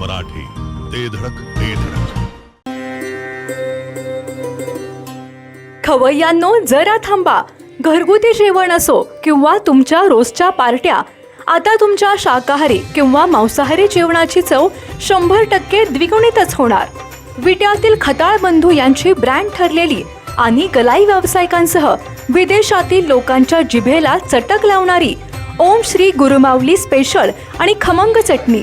मराठी ते धडक ते धडक. खवय्यांनो जरा थांबा. घरगुती जेवण असो किंवा तुमच्या रोजच्या पार्ट्या आता तुमच्या शाकाहारी किंवा मांसाहारी जेवणाची चव शंभर टक्के द्विगुणितच होणार. विट्यातील खताळ बंधू यांची ब्रँड ठरलेली आणि गलाई व्यावसायिकांसह विदेशातील लोकांच्या जिभेला चटक लावणारी ओम श्री गुरुमाऊली स्पेशल आणि खमंग चटणी.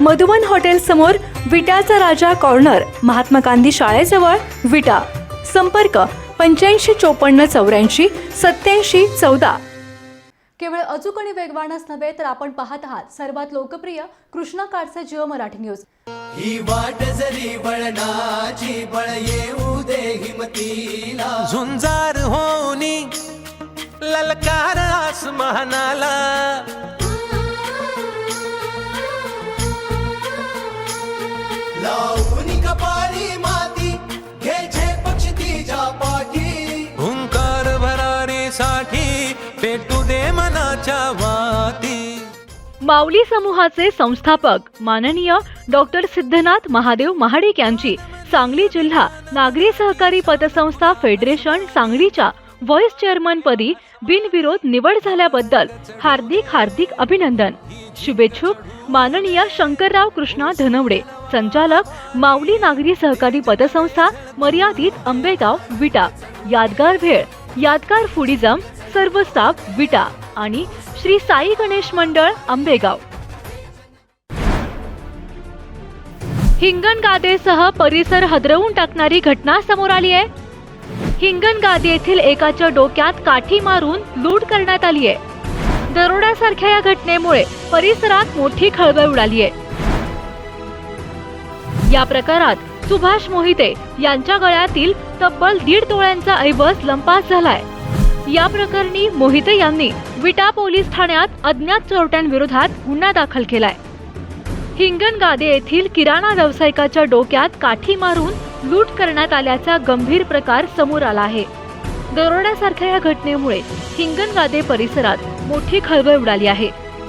मधुवन हॉटेल समोर विटाचा राजा कॉर्नर महात्मा गांधी शाळेजवळ विटा. संपर्क पंच्याऐंशी चोपन्न चौऱ्याऐंशी सत्याऐंशी चौदा. केवळ अचूक आणि वेगवानच नव्हे तर आपण पाहत आहात सर्वात लोकप्रिय कृष्णा काडसे जिओ मराठी न्यूज. ही वाट जरी बळणाची बळ येऊ दे हिमतीला. झुंजार होनी ललकार आसमानाला. माऊली समूहाचे संस्थापक माननीय डॉक्टर सिद्धनाथ महादेव महाडिक यांची सांगली जिल्हा नागरी सहकारी पतसंस्था फेडरेशन सांगलीच्या व्हॉइस चेअरमन पदी बिनविरोध निवड झाल्याबद्दल हार्दिक हार्दिक अभिनंदन. शुभेच्छुक माननीय शंकरराव कृष्णा धनवडे संचालक माऊली नागरी सहकारी पतसंस्था मर्यादित आंबेगाव विटा यादगार भेळ यादगार फुडिझम सर्व स्टाफ विटा आणि श्री साई गणेश मंडळ आंबेगाव. हिंगणगादेसह परिसर हदरवून टाकणारी घटना समोर आली आहे. हिंगणगादी येथील एकाच्या डोक्यात काठी मारून लूट करण्यात आली आहे. दरोड्यासारख्या या घटनेमुळे परिसरात मोठी खळबळ उडाली आहे. या प्रकारात सुभाष मोहिते यांच्या गळ्यातील तब्बल दीड तोळ्यांचा ऐवज लंपास झालाय. या प्रकरणी मोहिते यांनी विटा पोलीस ठाण्यात अज्ञात चोरट्यांविरोधात गुन्हा दाखल केलाय. हिंगणगादे येथील किराणा व्यावसायिकाच्या डोक्यात काठी मारून लूट करण्यात आल्याचा गंभीर प्रकार समोर आला आहे. दरोड्यासारख्या या घटनेमुळे हिंगणगादे परिसरात मोठी खळबळ उडाली आहे.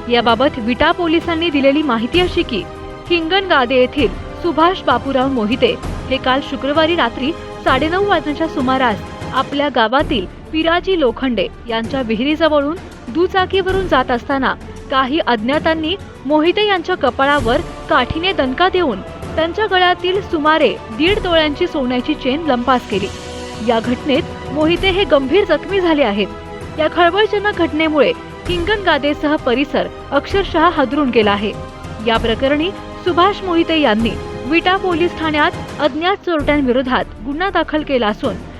याबाबत विटा पोलिसांनी दिलेली माहिती अशी की हिंगणगादे येथील सुभाष बापूराव मोहिते हे काल शुक्रवारी रात्री साडेनऊ वाजण्याच्या सुमारास आपल्या गावातील पिराजी लोखंडे यांच्या विहिरीजवळून दुचाकीवरून जात असताना काही अज्ञातांनी मोहिते यांच्या कपाळावर काठीने दणका देऊन त्यांच्या गळ्यातील सुमारे दीड तोळ्यांची सोन्याची चेन लंपास केली. या घटनेत मोहिते हे गंभीर जखमी झाले आहेत. या खळबळजनक घटनेमुळे हिंगणगादेसह परिसर अक्षरशः हादरून गेला आहे. या प्रकरणी सुभाष मोहिते यांनी विटा पोलीस ठाण्यात अज्ञात चोरट्यांविरोधात गुन्हा दाखल केला असून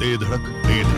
ते धडक ते धडक.